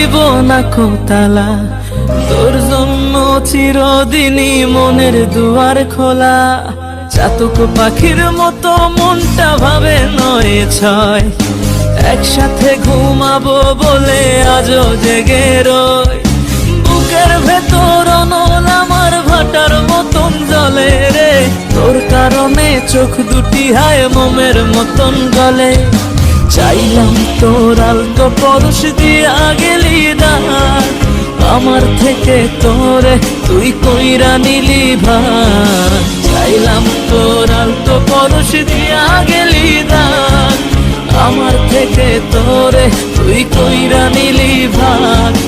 দিব না কোতালা। তোর জন্য চিরদিনই মনের দুয়ার খোলা। চাতক পাখির মতো মনটা ভাবে নয় ছয়। একসাথে ঘুমাবো বলে আজও জেগে রয় বুকের ভেতর অনল আমার ভাটার মতন জলে রে। তোর কারণে চোখ দুটি হায় মোমের মতন গলে। তোর আলতো পরশ দিয়া গেলি দার আমার থেকে তোরে তুই কইরা নিলি ভাই চাইলাম তোর আলতো পরশ দিয়া গেলি আমার থেকে তোরে তুই কইরা নিলি ও